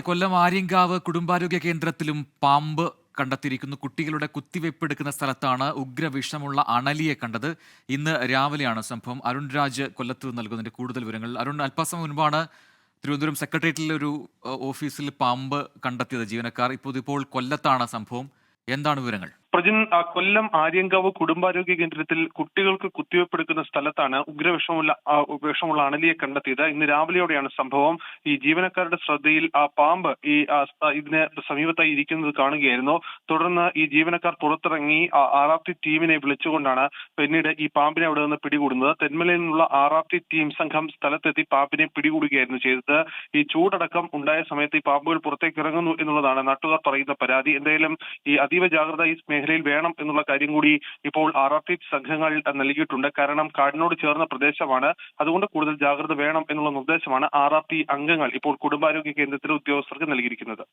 കൊല്ലം ആര്യങ്കാവ് കുടുംബാരോഗ്യ കേന്ദ്രത്തിലും പാമ്പ് കണ്ടെത്തിയിരിക്കുന്നു. കുട്ടികളുടെ കുത്തിവെപ്പ് എടുക്കുന്ന സ്ഥലത്താണ് ഉഗ്രവിഷമുള്ള അണലിയെ കണ്ടത്. ഇന്ന് രാവിലെയാണ് സംഭവം. അരുൺ രാജ് കൊല്ലത്ത് നൽകുന്നതിന്റെ കൂടുതൽ വിവരങ്ങൾ. അരുൺ അല്പസമയം മുൻപാണ് തിരുവനന്തപുരം സെക്രട്ടേറിയറ്റിലെ ഒരു ഓഫീസിൽ പാമ്പ് കണ്ടെത്തിയത് ജീവനക്കാർ. ഇപ്പോൾ ഇപ്പോൾ കൊല്ലത്താണ് സംഭവം. എന്താണ് വിവരങ്ങൾ? പ്രജിൻ കൊല്ലം ആര്യങ്കാവ് കുടുംബാരോഗ്യ കേന്ദ്രത്തിൽ കുട്ടികൾക്ക് കുത്തിവയ്പ്പെടുക്കുന്ന സ്ഥലത്താണ് ഉഗ്രവിഷമുള്ള വിഷമുള്ള അണലിയെ കണ്ടെത്തിയത്. ഇന്ന് രാവിലെയോടെയാണ് സംഭവം. ഈ ജീവനക്കാരുടെ ശ്രദ്ധയിൽ ആ പാമ്പ് ഈ ഇതിന് സമീപത്തായി ഇരിക്കുന്നത് കാണുകയായിരുന്നു. തുടർന്ന് ഈ ജീവനക്കാർ പുറത്തിറങ്ങി ടി ടീമിനെ വിളിച്ചുകൊണ്ടാണ് പിന്നീട് ഈ പാമ്പിനെ അവിടെ നിന്ന് പിടികൂടുന്നത്. തെന്മലയിൽ നിന്നുള്ള ടി ടീം സംഘം സ്ഥലത്തെത്തി പാമ്പിനെ പിടികൂടുകയായിരുന്നു ചെയ്തത്. ഈ ചൂടടക്കം ഉണ്ടായ സമയത്ത് ഈ പാമ്പുകൾ പുറത്തേക്ക് ഇറങ്ങുന്നു എന്നുള്ളതാണ് നാട്ടുകാർ പറയുന്ന പരാതി. എന്തായാലും ഈ അതീവ ജാഗ്രത ഈ മേഖലയിൽ വേണം എന്നുള്ള കാര്യം കൂടി ഇപ്പോൾ ആർ ആർ ടി സംഘങ്ങൾ നൽകിയിട്ടുണ്ട്. കാരണം കാടിനോട് ചേർന്ന പ്രദേശമാണ്. അതുകൊണ്ട് കൂടുതൽ ജാഗ്രത വേണം എന്നുള്ള നിർദ്ദേശമാണ് ആർ ആർ ടി അംഗങ്ങൾ ഇപ്പോൾ കുടുംബാരോഗ്യ കേന്ദ്രത്തിലെ ഉദ്യോഗസ്ഥർക്ക് നൽകിയിരിക്കുന്നത്.